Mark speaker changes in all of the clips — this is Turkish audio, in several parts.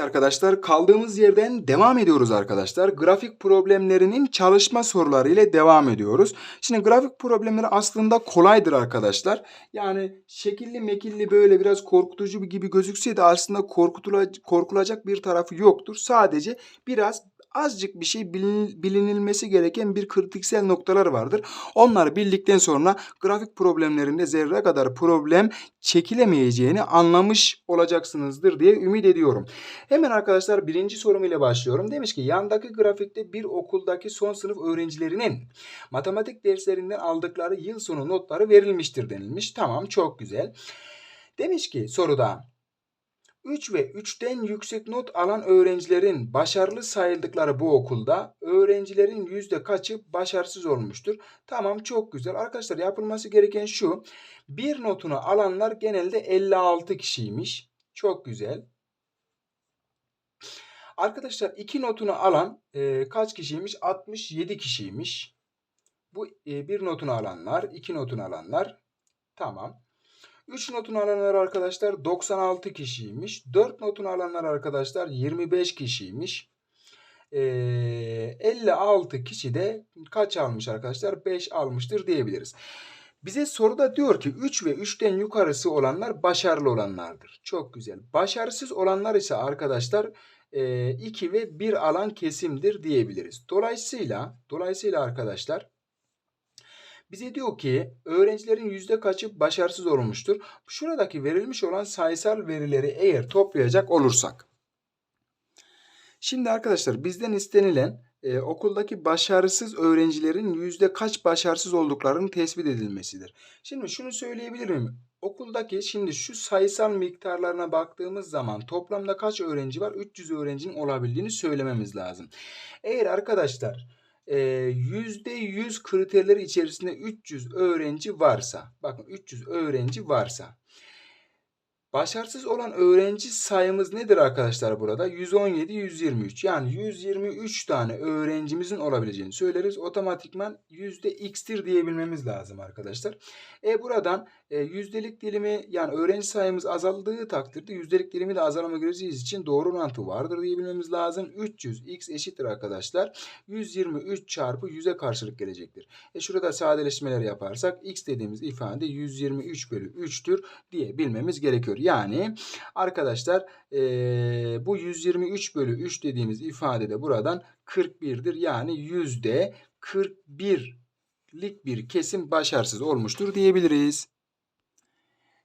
Speaker 1: arkadaşlar kaldığımız yerden devam ediyoruz arkadaşlar. Grafik problemlerinin çalışma soruları ile devam ediyoruz. Şimdi grafik problemleri aslında kolaydır arkadaşlar. Yani şekilli mekilli böyle biraz korkutucu gibi gözükse de aslında korkutula- korkulacak bir tarafı yoktur. Sadece biraz azıcık bir şey bilin- bilinilmesi gereken bir kritiksel noktalar vardır. Onları bildikten sonra grafik problemlerinde zerre kadar problem çekilemeyeceğini anlamış olacaksınızdır diye ümit ediyorum. Hemen arkadaşlar birinci sorum ile başlıyorum. Demiş ki yandaki grafikte bir okuldaki son sınıf öğrencilerinin matematik derslerinden aldıkları yıl sonu notları verilmiştir denilmiş. Tamam çok güzel. Demiş ki soruda 3 ve 3'ten yüksek not alan öğrencilerin başarılı sayıldıkları bu okulda öğrencilerin yüzde kaçı başarısız olmuştur? Tamam çok güzel. Arkadaşlar yapılması gereken şu. Bir notunu alanlar genelde 56 kişiymiş. Çok güzel. Arkadaşlar iki notunu alan e, kaç kişiymiş? 67 kişiymiş. Bu e, bir notunu alanlar, iki notunu alanlar. Tamam. 3 notunu alanlar arkadaşlar 96 kişiymiş. 4 notunu alanlar arkadaşlar 25 kişiymiş. Ee, 56 kişi de kaç almış arkadaşlar? 5 almıştır diyebiliriz. Bize soruda diyor ki 3 ve 3'ten yukarısı olanlar başarılı olanlardır. Çok güzel. Başarısız olanlar ise arkadaşlar 2 ve 1 alan kesimdir diyebiliriz. Dolayısıyla dolayısıyla arkadaşlar bize diyor ki öğrencilerin yüzde kaçı başarısız olmuştur. Şuradaki verilmiş olan sayısal verileri eğer toplayacak olursak. Şimdi arkadaşlar bizden istenilen e, okuldaki başarısız öğrencilerin yüzde kaç başarısız olduklarının tespit edilmesidir. Şimdi şunu söyleyebilirim. Okuldaki şimdi şu sayısal miktarlarına baktığımız zaman toplamda kaç öğrenci var? 300 öğrencinin olabildiğini söylememiz lazım. Eğer arkadaşlar %100 kriterleri içerisinde 300 öğrenci varsa, bakın 300 öğrenci varsa, başarısız olan öğrenci sayımız nedir arkadaşlar burada? 117, 123. Yani 123 tane öğrencimizin olabileceğini söyleriz. Otomatikman %x'tir diyebilmemiz lazım arkadaşlar. E buradan e, yüzdelik dilimi yani öğrenci sayımız azaldığı takdirde yüzdelik dilimi de azalma göreceğiz için doğru orantı vardır diyebilmemiz lazım. 300 x eşittir arkadaşlar. 123 çarpı 100'e karşılık gelecektir. E şurada sadeleşmeler yaparsak x dediğimiz ifade 123 bölü 3'tür diyebilmemiz gerekiyor. Yani arkadaşlar e, bu 123 bölü 3 dediğimiz ifade de buradan 41'dir. Yani yüzde 41'lik bir kesim başarısız olmuştur diyebiliriz.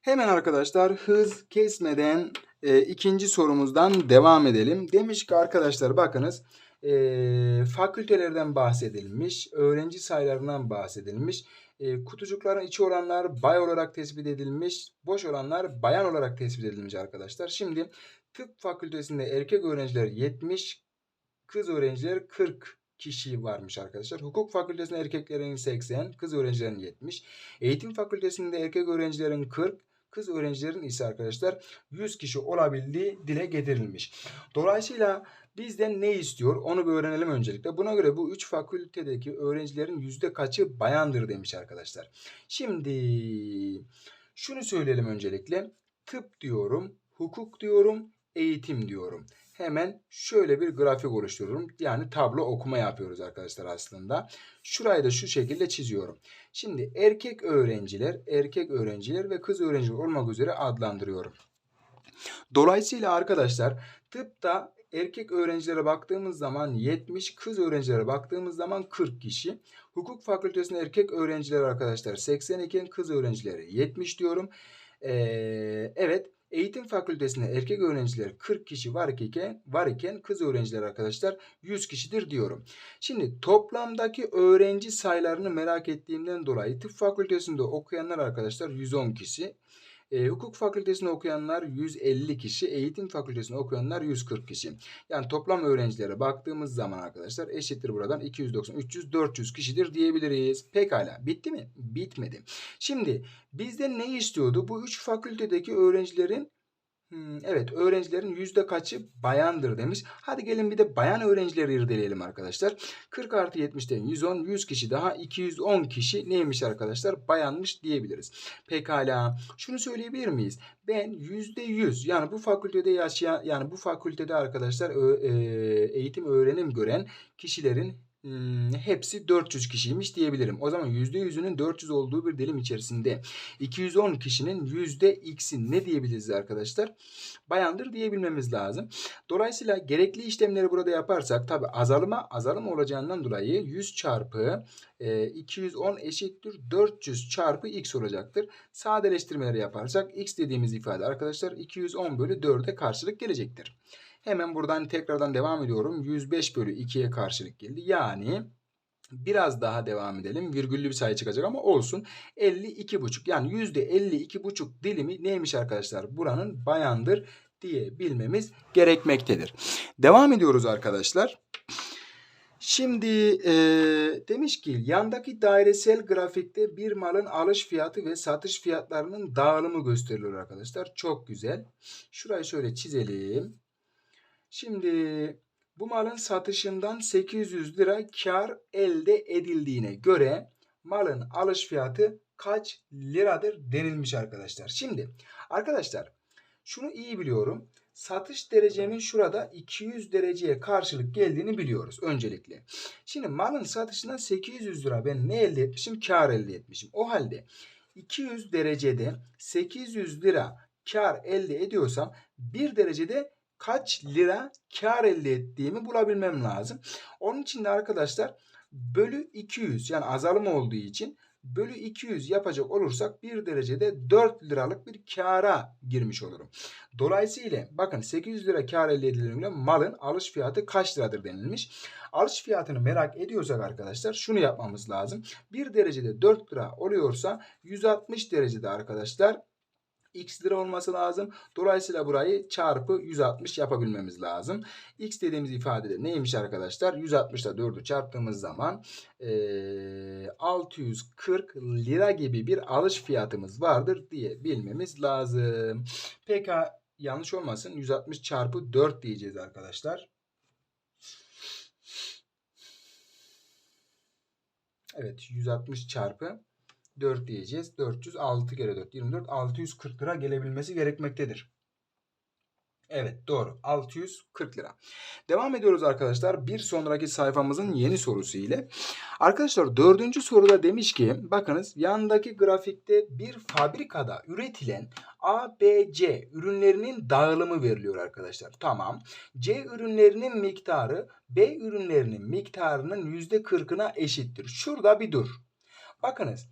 Speaker 1: Hemen arkadaşlar hız kesmeden e, ikinci sorumuzdan devam edelim. Demiş ki arkadaşlar bakınız e, fakültelerden bahsedilmiş, öğrenci sayılarından bahsedilmiş. E, kutucukların içi olanlar bay olarak tespit edilmiş, boş olanlar bayan olarak tespit edilmiş arkadaşlar. Şimdi tıp fakültesinde erkek öğrenciler 70, kız öğrenciler 40 kişi varmış arkadaşlar. Hukuk fakültesinde erkeklerin 80, kız öğrencilerin 70. Eğitim fakültesinde erkek öğrencilerin 40, kız öğrencilerin ise arkadaşlar 100 kişi olabildiği dile getirilmiş. Dolayısıyla bizden ne istiyor onu bir öğrenelim öncelikle. Buna göre bu 3 fakültedeki öğrencilerin yüzde kaçı bayandır demiş arkadaşlar. Şimdi şunu söyleyelim öncelikle. Tıp diyorum, hukuk diyorum, eğitim diyorum. Hemen şöyle bir grafik oluştururum. Yani tablo okuma yapıyoruz arkadaşlar aslında. Şurayı da şu şekilde çiziyorum. Şimdi erkek öğrenciler, erkek öğrenciler ve kız öğrenciler olmak üzere adlandırıyorum. Dolayısıyla arkadaşlar tıpta erkek öğrencilere baktığımız zaman 70, kız öğrencilere baktığımız zaman 40 kişi. Hukuk fakültesinde erkek öğrenciler arkadaşlar 80 iken kız öğrencileri 70 diyorum. Ee, evet Eğitim fakültesinde erkek öğrenciler 40 kişi var iken, var iken kız öğrenciler arkadaşlar 100 kişidir diyorum. Şimdi toplamdaki öğrenci sayılarını merak ettiğimden dolayı tıp fakültesinde okuyanlar arkadaşlar 110 kişi. E, hukuk fakültesinde okuyanlar 150 kişi, eğitim fakültesinde okuyanlar 140 kişi. Yani toplam öğrencilere baktığımız zaman arkadaşlar eşittir buradan 290, 300, 400 kişidir diyebiliriz. Pekala bitti mi? Bitmedi. Şimdi bizden ne istiyordu? Bu 3 fakültedeki öğrencilerin Evet öğrencilerin yüzde kaçı bayandır demiş. Hadi gelin bir de bayan öğrencileri irdeleyelim arkadaşlar. 40 artı 70'ten 110, 100 kişi daha 210 kişi neymiş arkadaşlar? Bayanmış diyebiliriz. Pekala şunu söyleyebilir miyiz? Ben yüzde yüz yani bu fakültede yaşayan yani bu fakültede arkadaşlar eğitim öğrenim gören kişilerin Hmm, hepsi 400 kişiymiş diyebilirim. O zaman %100'ünün 400 olduğu bir dilim içerisinde 210 kişinin %x'i ne diyebiliriz arkadaşlar? Bayandır diyebilmemiz lazım. Dolayısıyla gerekli işlemleri burada yaparsak tabi azalma azalım olacağından dolayı 100 çarpı e, 210 eşittir 400 çarpı x olacaktır. Sadeleştirmeleri yaparsak x dediğimiz ifade arkadaşlar 210 bölü 4'e karşılık gelecektir. Hemen buradan tekrardan devam ediyorum. 105 bölü 2'ye karşılık geldi. Yani biraz daha devam edelim. Virgüllü bir sayı çıkacak ama olsun. 52,5 yani %52,5 dilimi neymiş arkadaşlar? Buranın bayandır diye bilmemiz gerekmektedir. Devam ediyoruz arkadaşlar. Şimdi e, demiş ki yandaki dairesel grafikte bir malın alış fiyatı ve satış fiyatlarının dağılımı gösteriliyor arkadaşlar. Çok güzel. Şurayı şöyle çizelim. Şimdi bu malın satışından 800 lira kar elde edildiğine göre malın alış fiyatı kaç liradır denilmiş arkadaşlar. Şimdi arkadaşlar şunu iyi biliyorum. Satış derecemin şurada 200 dereceye karşılık geldiğini biliyoruz öncelikle. Şimdi malın satışından 800 lira ben ne elde etmişim? Kar elde etmişim. O halde 200 derecede 800 lira kar elde ediyorsam bir derecede kaç lira kar elde ettiğimi bulabilmem lazım. Onun için de arkadaşlar bölü 200 yani azalım olduğu için bölü 200 yapacak olursak bir derecede 4 liralık bir kara girmiş olurum. Dolayısıyla bakın 800 lira kar elde edildiğinde malın alış fiyatı kaç liradır denilmiş. Alış fiyatını merak ediyorsak arkadaşlar şunu yapmamız lazım. Bir derecede 4 lira oluyorsa 160 derecede arkadaşlar x lira olması lazım. Dolayısıyla burayı çarpı 160 yapabilmemiz lazım. x dediğimiz ifadede neymiş arkadaşlar? 160 ile 4'ü çarptığımız zaman e, 640 lira gibi bir alış fiyatımız vardır diye bilmemiz lazım. Peki yanlış olmasın 160 çarpı 4 diyeceğiz arkadaşlar. Evet 160 çarpı 4 diyeceğiz. 400 6 kere 4 24 640 lira gelebilmesi gerekmektedir. Evet doğru 640 lira. Devam ediyoruz arkadaşlar bir sonraki sayfamızın yeni sorusu ile. Arkadaşlar dördüncü soruda demiş ki bakınız yandaki grafikte bir fabrikada üretilen A, B, C ürünlerinin dağılımı veriliyor arkadaşlar. Tamam. C ürünlerinin miktarı B ürünlerinin miktarının %40'ına eşittir. Şurada bir dur. Bakınız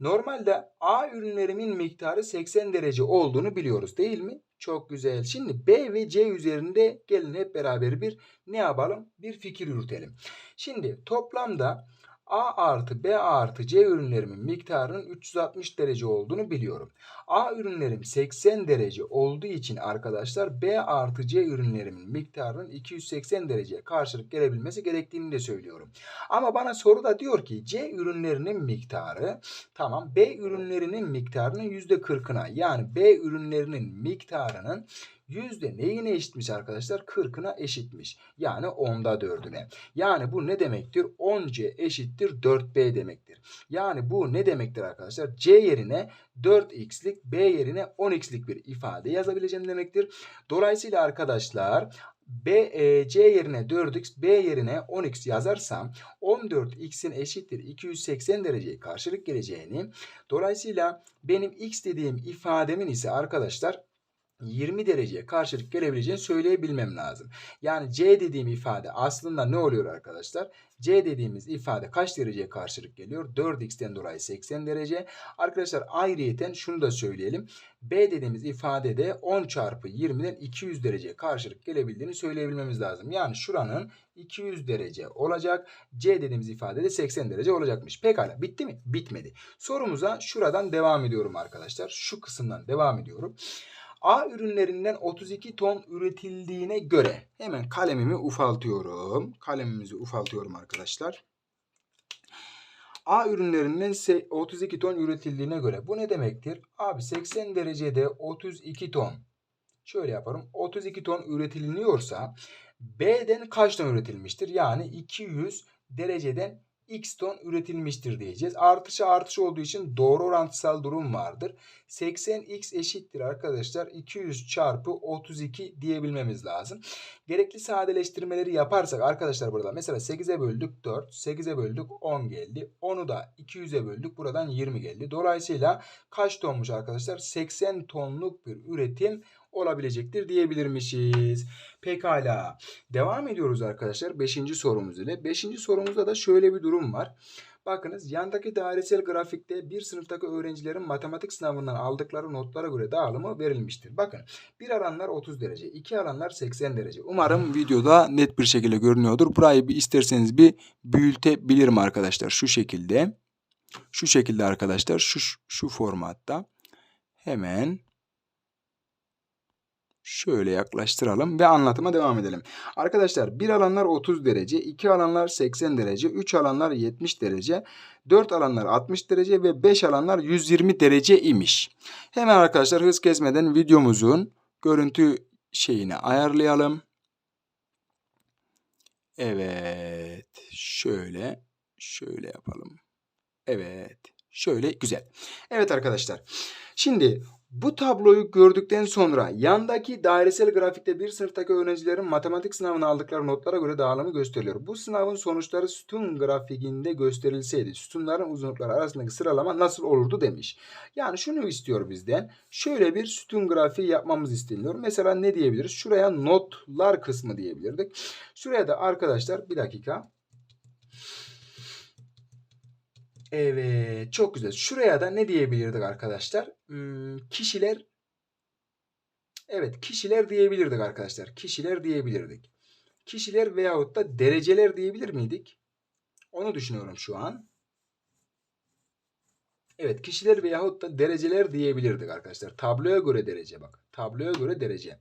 Speaker 1: Normalde A ürünlerimin miktarı 80 derece olduğunu biliyoruz değil mi? Çok güzel. Şimdi B ve C üzerinde gelin hep beraber bir ne yapalım? Bir fikir yürütelim. Şimdi toplamda A artı B artı C ürünlerimin miktarının 360 derece olduğunu biliyorum. A ürünlerim 80 derece olduğu için arkadaşlar B artı C ürünlerimin miktarının 280 dereceye karşılık gelebilmesi gerektiğini de söylüyorum. Ama bana soru da diyor ki C ürünlerinin miktarı tamam B ürünlerinin miktarının %40'ına yani B ürünlerinin miktarının Yüzde neyine eşitmiş arkadaşlar? 40'ına eşitmiş. Yani 10'da 4'üne. Yani bu ne demektir? 10C eşittir 4B demektir. Yani bu ne demektir arkadaşlar? C yerine 4x'lik B yerine 10x'lik bir ifade yazabileceğim demektir. Dolayısıyla arkadaşlar B, e, C yerine 4x, B yerine 10x yazarsam 14x'in eşittir 280 dereceye karşılık geleceğini. Dolayısıyla benim x dediğim ifademin ise arkadaşlar 20 dereceye karşılık gelebileceğini söyleyebilmem lazım. Yani C dediğim ifade aslında ne oluyor arkadaşlar? C dediğimiz ifade kaç dereceye karşılık geliyor? 4x'ten dolayı 80 derece. Arkadaşlar ayrıyeten şunu da söyleyelim. B dediğimiz ifadede 10 çarpı 20'den 200 dereceye karşılık gelebildiğini söyleyebilmemiz lazım. Yani şuranın 200 derece olacak. C dediğimiz ifadede 80 derece olacakmış. Pekala bitti mi? Bitmedi. Sorumuza şuradan devam ediyorum arkadaşlar. Şu kısımdan devam ediyorum. A ürünlerinden 32 ton üretildiğine göre hemen kalemimi ufaltıyorum. Kalemimizi ufaltıyorum arkadaşlar. A ürünlerinden 32 ton üretildiğine göre bu ne demektir? Abi 80 derecede 32 ton Şöyle yaparım. 32 ton üretiliniyorsa B'den kaç ton üretilmiştir? Yani 200 dereceden x ton üretilmiştir diyeceğiz. Artışı artış olduğu için doğru orantısal durum vardır. 80x eşittir arkadaşlar 200 çarpı 32 diyebilmemiz lazım. Gerekli sadeleştirmeleri yaparsak arkadaşlar burada mesela 8'e böldük 4, 8'e böldük 10 geldi. 10'u da 200'e böldük buradan 20 geldi. Dolayısıyla kaç tonmuş arkadaşlar? 80 tonluk bir üretim olabilecektir diyebilirmişiz. Pekala. Devam ediyoruz arkadaşlar 5. sorumuz ile. 5. sorumuzda da şöyle bir durum var. Bakınız yandaki dairesel grafikte bir sınıftaki öğrencilerin matematik sınavından aldıkları notlara göre dağılımı verilmiştir. Bakın bir alanlar 30 derece, iki alanlar 80 derece. Umarım videoda net bir şekilde görünüyordur. Burayı bir isterseniz bir büyütebilirim arkadaşlar. Şu şekilde. Şu şekilde arkadaşlar. Şu, şu formatta. Hemen Şöyle yaklaştıralım ve anlatıma devam edelim. Arkadaşlar bir alanlar 30 derece, iki alanlar 80 derece, 3 alanlar 70 derece, 4 alanlar 60 derece ve 5 alanlar 120 derece imiş. Hemen arkadaşlar hız kesmeden videomuzun görüntü şeyini ayarlayalım. Evet. Şöyle. Şöyle yapalım. Evet. Şöyle güzel. Evet arkadaşlar. Şimdi bu tabloyu gördükten sonra yandaki dairesel grafikte bir sınıftaki öğrencilerin matematik sınavına aldıkları notlara göre dağılımı gösteriliyor. Bu sınavın sonuçları sütun grafiğinde gösterilseydi sütunların uzunlukları arasındaki sıralama nasıl olurdu demiş. Yani şunu istiyor bizden. Şöyle bir sütun grafiği yapmamız isteniyor. Mesela ne diyebiliriz? Şuraya notlar kısmı diyebilirdik. Şuraya da arkadaşlar bir dakika. Evet çok güzel. Şuraya da ne diyebilirdik arkadaşlar? Hmm, kişiler Evet kişiler diyebilirdik arkadaşlar. Kişiler diyebilirdik. Kişiler veyahut da dereceler diyebilir miydik? Onu düşünüyorum şu an. Evet kişiler veyahut da dereceler diyebilirdik arkadaşlar. Tabloya göre derece bak. Tabloya göre derece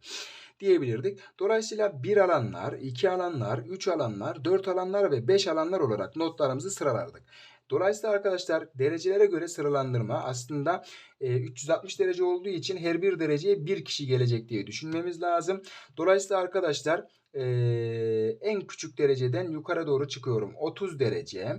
Speaker 1: diyebilirdik. Dolayısıyla bir alanlar, iki alanlar, üç alanlar, dört alanlar ve beş alanlar olarak notlarımızı sıralardık. Dolayısıyla arkadaşlar derecelere göre sıralandırma aslında e, 360 derece olduğu için her bir dereceye bir kişi gelecek diye düşünmemiz lazım. Dolayısıyla arkadaşlar e, en küçük dereceden yukarı doğru çıkıyorum. 30 derece.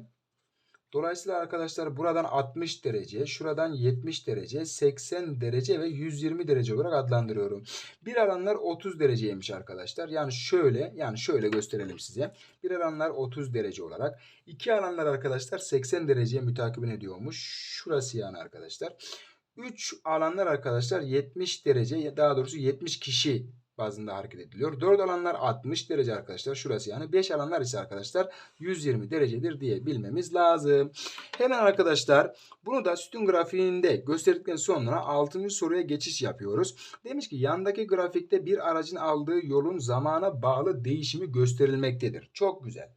Speaker 1: Dolayısıyla arkadaşlar buradan 60 derece, şuradan 70 derece, 80 derece ve 120 derece olarak adlandırıyorum. Bir alanlar 30 dereceymiş arkadaşlar. Yani şöyle, yani şöyle gösterelim size. Bir alanlar 30 derece olarak. iki alanlar arkadaşlar 80 dereceye mütakibin ediyormuş. Şurası yani arkadaşlar. 3 alanlar arkadaşlar 70 derece daha doğrusu 70 kişi bazında hareket ediliyor. 4 alanlar 60 derece arkadaşlar. Şurası yani. 5 alanlar ise arkadaşlar 120 derecedir diye bilmemiz lazım. Hemen arkadaşlar bunu da sütun grafiğinde gösterdikten sonra 6. soruya geçiş yapıyoruz. Demiş ki yandaki grafikte bir aracın aldığı yolun zamana bağlı değişimi gösterilmektedir. Çok güzel.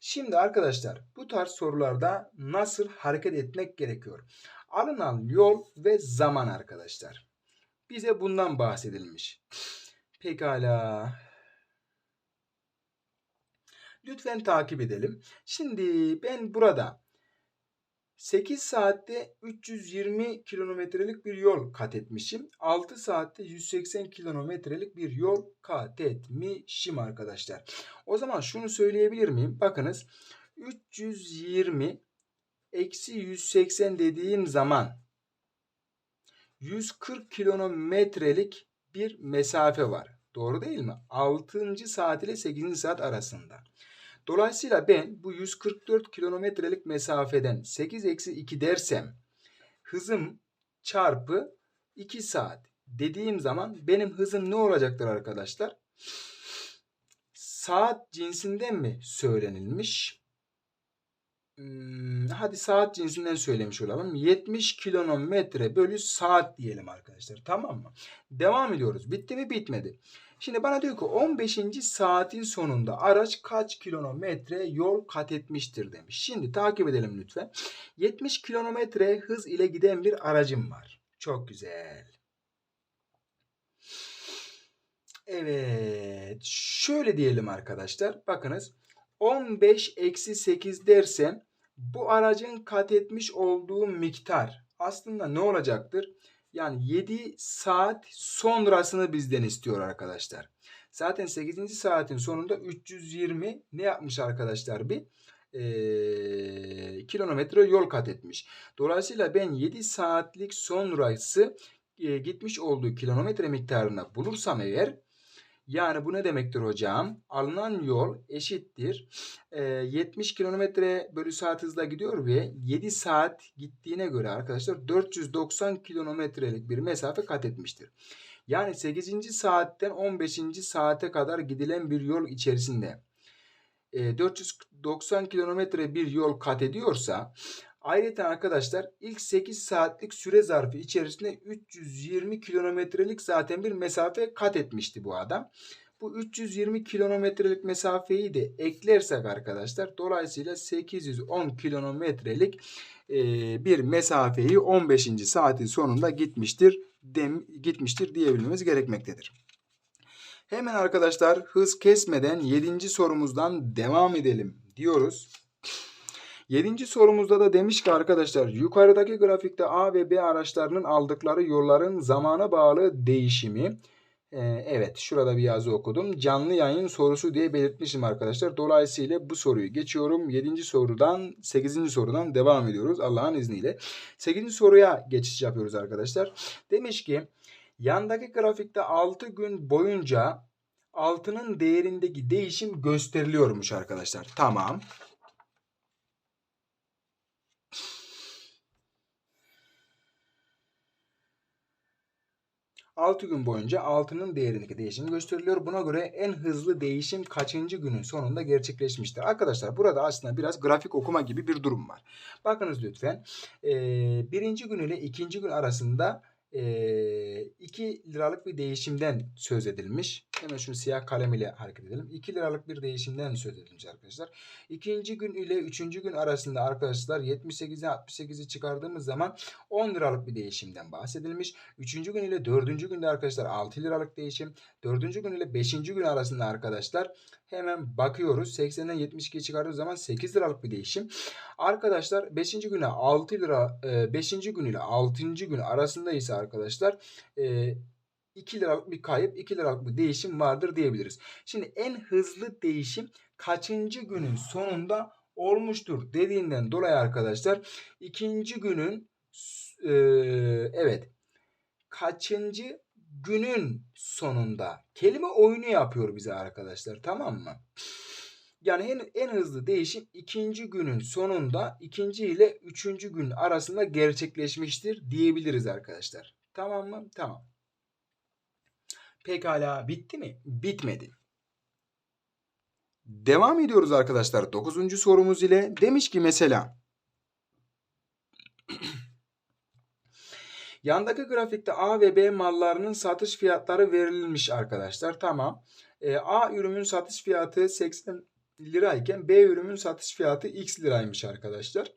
Speaker 1: Şimdi arkadaşlar bu tarz sorularda nasıl hareket etmek gerekiyor? Alınan yol ve zaman arkadaşlar. Bize bundan bahsedilmiş. Pekala. Lütfen takip edelim. Şimdi ben burada 8 saatte 320 kilometrelik bir yol kat etmişim. 6 saatte 180 kilometrelik bir yol kat etmişim arkadaşlar. O zaman şunu söyleyebilir miyim? Bakınız 320 eksi 180 dediğim zaman 140 kilometrelik bir mesafe var. Doğru değil mi? 6. saat ile 8. saat arasında. Dolayısıyla ben bu 144 kilometrelik mesafeden 8 eksi 2 dersem hızım çarpı 2 saat dediğim zaman benim hızım ne olacaktır arkadaşlar? Saat cinsinden mi söylenilmiş? Hmm, hadi saat cinsinden söylemiş olalım. 70 kilometre bölü saat diyelim arkadaşlar. Tamam mı? Devam ediyoruz. Bitti mi? Bitmedi. Şimdi bana diyor ki 15. saatin sonunda araç kaç kilometre yol kat etmiştir demiş. Şimdi takip edelim lütfen. 70 kilometre hız ile giden bir aracım var. Çok güzel. Evet. Şöyle diyelim arkadaşlar. Bakınız. 15 eksi 8 dersem bu aracın kat etmiş olduğu miktar aslında ne olacaktır? Yani 7 saat sonrasını bizden istiyor arkadaşlar. Zaten 8. saatin sonunda 320 ne yapmış arkadaşlar bir? Ee, kilometre yol kat etmiş. Dolayısıyla ben 7 saatlik sonrası e, gitmiş olduğu kilometre miktarına bulursam eğer yani bu ne demektir hocam? Alınan yol eşittir. E, 70 kilometre bölü saat hızla gidiyor ve 7 saat gittiğine göre arkadaşlar 490 kilometrelik bir mesafe kat etmiştir. Yani 8. saatten 15. saate kadar gidilen bir yol içerisinde e, 490 kilometre bir yol kat ediyorsa Ayrıca arkadaşlar ilk 8 saatlik süre zarfı içerisinde 320 kilometrelik zaten bir mesafe kat etmişti bu adam. Bu 320 kilometrelik mesafeyi de eklersek arkadaşlar dolayısıyla 810 kilometrelik bir mesafeyi 15. saatin sonunda gitmiştir dem, gitmiştir diyebilmemiz gerekmektedir. Hemen arkadaşlar hız kesmeden 7. sorumuzdan devam edelim diyoruz. Yedinci sorumuzda da demiş ki arkadaşlar yukarıdaki grafikte A ve B araçlarının aldıkları yolların zamana bağlı değişimi ee, evet şurada bir yazı okudum. Canlı yayın sorusu diye belirtmişim arkadaşlar. Dolayısıyla bu soruyu geçiyorum. 7. sorudan 8. sorudan devam ediyoruz Allah'ın izniyle. 8. soruya geçiş yapıyoruz arkadaşlar. Demiş ki yandaki grafikte 6 gün boyunca altının değerindeki değişim gösteriliyormuş arkadaşlar. Tamam. 6 gün boyunca altının değerindeki değişim gösteriliyor. Buna göre en hızlı değişim kaçıncı günün sonunda gerçekleşmiştir? Arkadaşlar burada aslında biraz grafik okuma gibi bir durum var. Bakınız lütfen. Ee, birinci gün ile ikinci gün arasında 2 liralık bir değişimden söz edilmiş. Hemen şunu siyah kalem ile hareket edelim. 2 liralık bir değişimden söz edilmiş arkadaşlar. İkinci gün ile üçüncü gün arasında arkadaşlar 78'den 68'i çıkardığımız zaman 10 liralık bir değişimden bahsedilmiş. Üçüncü gün ile dördüncü günde arkadaşlar 6 liralık değişim. Dördüncü gün ile beşinci gün arasında arkadaşlar hemen bakıyoruz. 80'den 72'yi çıkardığımız zaman 8 liralık bir değişim. Arkadaşlar 5. güne 6 lira 5. gün ile 6. gün arasında ise arkadaşlar 2 liralık bir kayıp 2 liralık bir değişim vardır diyebiliriz. Şimdi en hızlı değişim kaçıncı günün sonunda olmuştur dediğinden dolayı arkadaşlar ikinci günün e, evet kaçıncı günün sonunda kelime oyunu yapıyor bize arkadaşlar tamam mı? Yani en, en hızlı değişim ikinci günün sonunda ikinci ile üçüncü gün arasında gerçekleşmiştir diyebiliriz arkadaşlar. Tamam mı? Tamam. Pekala bitti mi? Bitmedi. Devam ediyoruz arkadaşlar. Dokuzuncu sorumuz ile demiş ki mesela Yandaki grafikte A ve B mallarının satış fiyatları verilmiş arkadaşlar. Tamam. E, A ürünün satış fiyatı 80 lirayken B ürünün satış fiyatı X liraymış arkadaşlar.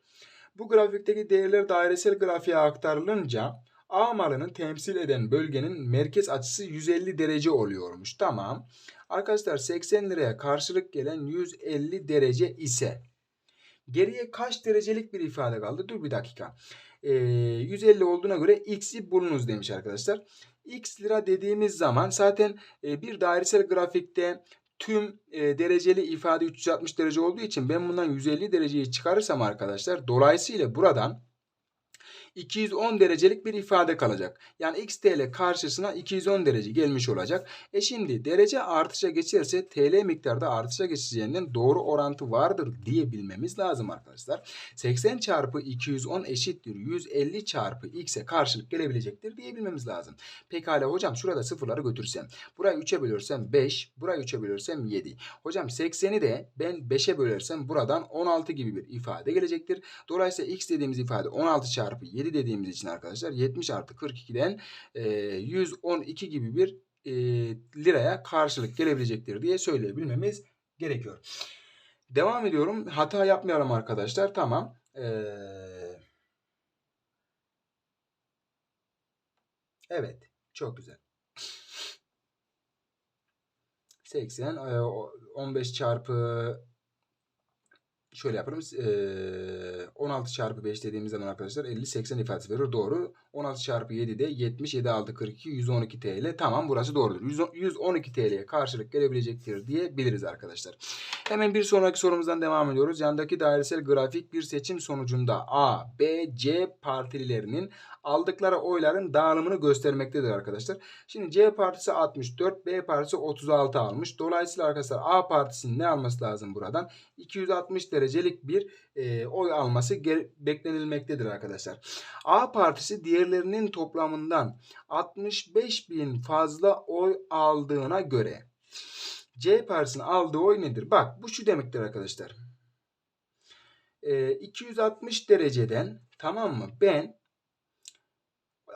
Speaker 1: Bu grafikteki değerler dairesel grafiğe aktarılınca A malının temsil eden bölgenin merkez açısı 150 derece oluyormuş. Tamam. Arkadaşlar 80 liraya karşılık gelen 150 derece ise geriye kaç derecelik bir ifade kaldı? Dur bir dakika. Ee, 150 olduğuna göre x'i bulunuz demiş arkadaşlar. x lira dediğimiz zaman zaten e, bir dairesel grafikte tüm e, dereceli ifade 360 derece olduğu için ben bundan 150 dereceyi çıkarırsam arkadaşlar dolayısıyla buradan 210 derecelik bir ifade kalacak. Yani x TL karşısına 210 derece gelmiş olacak. E şimdi derece artışa geçerse TL miktarda artışa geçeceğinden doğru orantı vardır diyebilmemiz lazım arkadaşlar. 80 çarpı 210 eşittir 150 çarpı x'e karşılık gelebilecektir diyebilmemiz lazım. Pekala hocam şurada sıfırları götürsem. Burayı 3'e bölürsem 5. Burayı 3'e bölürsem 7. Hocam 80'i de ben 5'e bölersem buradan 16 gibi bir ifade gelecektir. Dolayısıyla x dediğimiz ifade 16 çarpı 7 7 dediğimiz için arkadaşlar 70 artı 42'den e, 112 gibi bir liraya karşılık gelebilecektir diye söyleyebilmemiz gerekiyor. Devam ediyorum. Hata yapmayalım arkadaşlar. Tamam. Evet. Çok güzel. 80 15 çarpı şöyle yaparım. E, 16 çarpı 5 dediğimiz zaman arkadaşlar 50 80 ifadesi verir. Doğru. 16 çarpı 7 de 70. 7 6 42 112 TL. Tamam burası doğrudur. 100 112 TL'ye karşılık gelebilecektir diyebiliriz arkadaşlar. Hemen bir sonraki sorumuzdan devam ediyoruz. Yandaki dairesel grafik bir seçim sonucunda A, B, C partililerinin aldıkları oyların dağılımını göstermektedir arkadaşlar. Şimdi C partisi 64, B partisi 36 almış. Dolayısıyla arkadaşlar A partisinin ne alması lazım buradan? 260 derecelik bir e, oy alması beklenilmektedir arkadaşlar. A partisi diğerlerinin toplamından 65 bin fazla oy aldığına göre C partisinin aldığı oy nedir? Bak bu şu demektir arkadaşlar. E, 260 dereceden tamam mı? Ben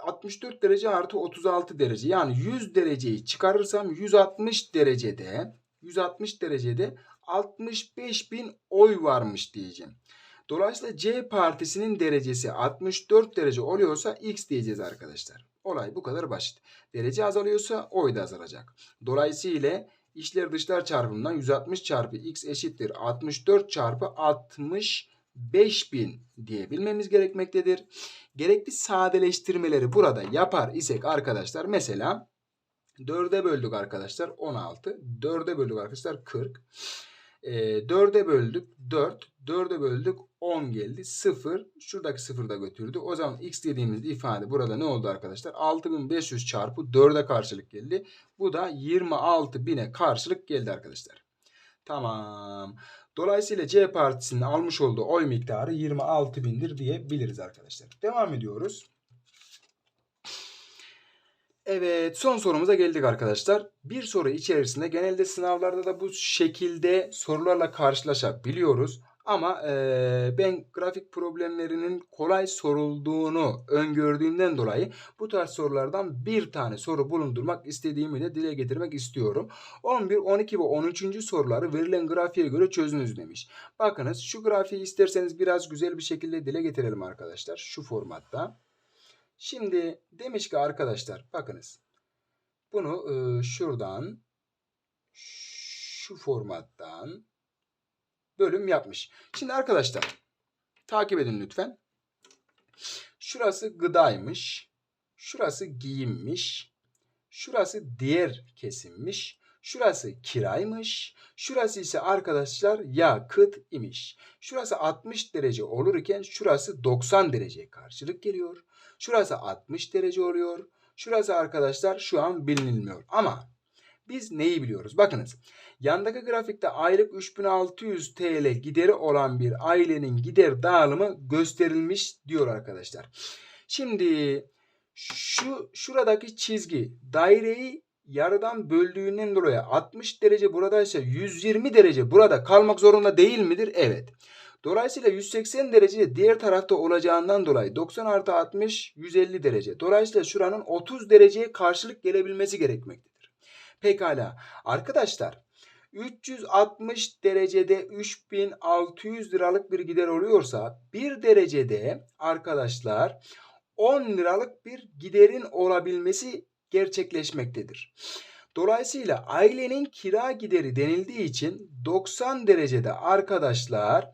Speaker 1: 64 derece artı 36 derece yani 100 dereceyi çıkarırsam 160 derecede 160 derecede 65 bin oy varmış diyeceğim. Dolayısıyla C partisinin derecesi 64 derece oluyorsa X diyeceğiz arkadaşlar. Olay bu kadar basit. Derece azalıyorsa oy da azalacak. Dolayısıyla işler dışlar çarpımından 160 çarpı X eşittir 64 çarpı 60 5000 diyebilmemiz gerekmektedir. Gerekli sadeleştirmeleri burada yapar isek arkadaşlar mesela 4'e böldük arkadaşlar 16. 4'e böldük arkadaşlar 40. E, 4'e böldük 4. 4'e böldük 10 geldi. 0. Şuradaki 0 da götürdü. O zaman x dediğimiz ifade burada ne oldu arkadaşlar? 6500 çarpı 4'e karşılık geldi. Bu da 26.000'e karşılık geldi arkadaşlar. Tamam. Dolayısıyla C partisinin almış olduğu oy miktarı 26 bindir diyebiliriz arkadaşlar. Devam ediyoruz. Evet son sorumuza geldik arkadaşlar. Bir soru içerisinde genelde sınavlarda da bu şekilde sorularla karşılaşabiliyoruz. Ama e, ben grafik problemlerinin kolay sorulduğunu öngördüğümden dolayı bu tarz sorulardan bir tane soru bulundurmak istediğimi de dile getirmek istiyorum. 11, 12 ve 13. soruları verilen grafiğe göre çözünüz demiş. Bakınız şu grafiği isterseniz biraz güzel bir şekilde dile getirelim arkadaşlar. Şu formatta. Şimdi demiş ki arkadaşlar bakınız. Bunu e, şuradan şu formattan bölüm yapmış. Şimdi arkadaşlar takip edin lütfen. Şurası gıdaymış. Şurası giyimmiş. Şurası diğer kesimmiş. Şurası kiraymış. Şurası ise arkadaşlar yakıt imiş. Şurası 60 derece olurken şurası 90 dereceye karşılık geliyor. Şurası 60 derece oluyor. Şurası arkadaşlar şu an bilinilmiyor. Ama biz neyi biliyoruz? Bakınız. Yandaki grafikte aylık 3600 TL gideri olan bir ailenin gider dağılımı gösterilmiş diyor arkadaşlar. Şimdi şu şuradaki çizgi daireyi yarıdan böldüğünden dolayı 60 derece buradaysa 120 derece burada kalmak zorunda değil midir? Evet. Dolayısıyla 180 derece diğer tarafta olacağından dolayı 90 artı 60 150 derece. Dolayısıyla şuranın 30 dereceye karşılık gelebilmesi gerekmektedir. Pekala. Arkadaşlar 360 derecede 3600 liralık bir gider oluyorsa bir derecede arkadaşlar 10 liralık bir giderin olabilmesi gerçekleşmektedir. Dolayısıyla ailenin kira gideri denildiği için 90 derecede arkadaşlar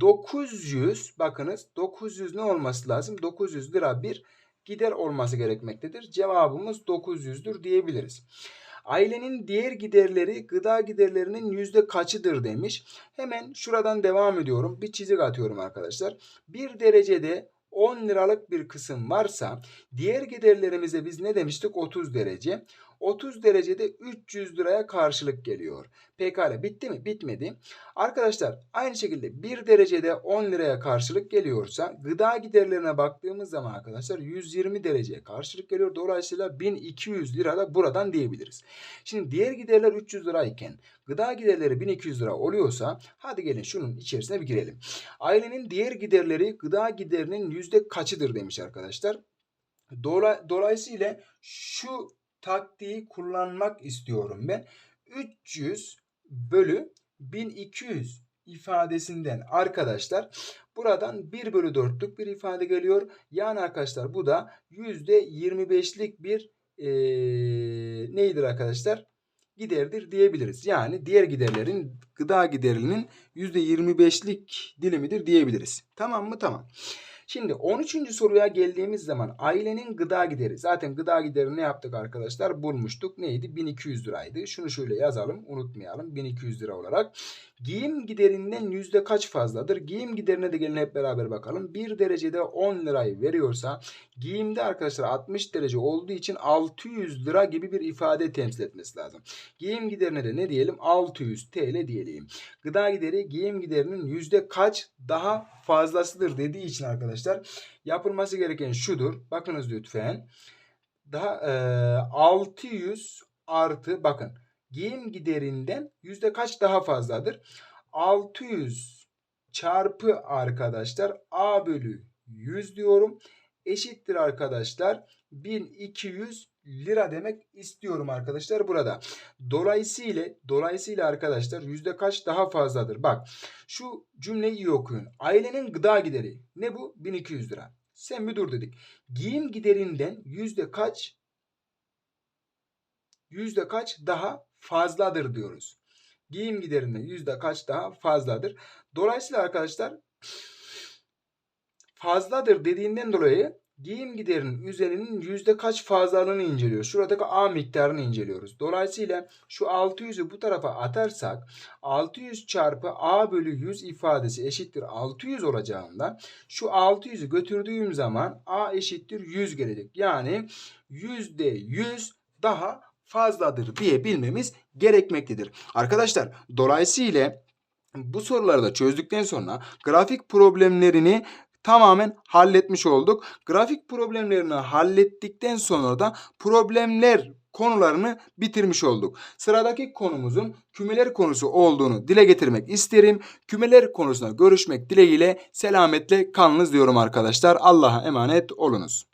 Speaker 1: 900 bakınız 900 ne olması lazım? 900 lira bir gider olması gerekmektedir. Cevabımız 900'dür diyebiliriz. Ailenin diğer giderleri gıda giderlerinin yüzde kaçıdır demiş. Hemen şuradan devam ediyorum. Bir çizik atıyorum arkadaşlar. Bir derecede 10 liralık bir kısım varsa diğer giderlerimize biz ne demiştik? 30 derece. 30 derecede 300 liraya karşılık geliyor. Pekala bitti mi? Bitmedi. Arkadaşlar aynı şekilde 1 derecede 10 liraya karşılık geliyorsa gıda giderlerine baktığımız zaman arkadaşlar 120 dereceye karşılık geliyor. Dolayısıyla 1200 lira da buradan diyebiliriz. Şimdi diğer giderler 300 lirayken gıda giderleri 1200 lira oluyorsa hadi gelin şunun içerisine bir girelim. Ailenin diğer giderleri gıda giderinin yüzde kaçıdır demiş arkadaşlar. Dolayısıyla şu taktiği kullanmak istiyorum ben. 300 bölü 1200 ifadesinden arkadaşlar buradan 1 bölü 4'lük bir ifade geliyor. Yani arkadaşlar bu da %25'lik bir e, neydir arkadaşlar? Giderdir diyebiliriz. Yani diğer giderlerin gıda giderinin %25'lik dilimidir diyebiliriz. Tamam mı? Tamam. Şimdi 13. soruya geldiğimiz zaman ailenin gıda gideri. Zaten gıda gideri ne yaptık arkadaşlar? Bulmuştuk. Neydi? 1200 liraydı. Şunu şöyle yazalım. Unutmayalım. 1200 lira olarak. Giyim giderinden yüzde kaç fazladır? Giyim giderine de gelin hep beraber bakalım. 1 derecede 10 lirayı veriyorsa giyimde arkadaşlar 60 derece olduğu için 600 lira gibi bir ifade temsil etmesi lazım. Giyim giderine de ne diyelim? 600 TL diyelim. Gıda gideri giyim giderinin yüzde kaç daha fazlasıdır dediği için arkadaşlar yapılması gereken şudur. Bakınız lütfen. Daha e, 600 artı bakın giyim giderinden yüzde kaç daha fazladır? 600 çarpı arkadaşlar A bölü 100 diyorum. Eşittir arkadaşlar 1200 lira demek istiyorum arkadaşlar burada. Dolayısıyla dolayısıyla arkadaşlar yüzde kaç daha fazladır? Bak şu cümleyi iyi okuyun. Ailenin gıda gideri ne bu? 1200 lira. Sen dur dedik. Giyim giderinden yüzde kaç yüzde kaç daha fazladır diyoruz. Giyim giderinden yüzde kaç daha fazladır. Dolayısıyla arkadaşlar fazladır dediğinden dolayı giyim giderinin üzerinin yüzde kaç fazlalığını inceliyor. Şuradaki A miktarını inceliyoruz. Dolayısıyla şu 600'ü bu tarafa atarsak 600 çarpı A bölü 100 ifadesi eşittir 600 olacağından şu 600'ü götürdüğüm zaman A eşittir 100 gelecek. Yani yüzde 100 daha fazladır diyebilmemiz gerekmektedir. Arkadaşlar dolayısıyla bu soruları da çözdükten sonra grafik problemlerini tamamen halletmiş olduk. Grafik problemlerini hallettikten sonra da problemler konularını bitirmiş olduk. Sıradaki konumuzun kümeler konusu olduğunu dile getirmek isterim. Kümeler konusuna görüşmek dileğiyle selametle kalınız diyorum arkadaşlar. Allah'a emanet olunuz.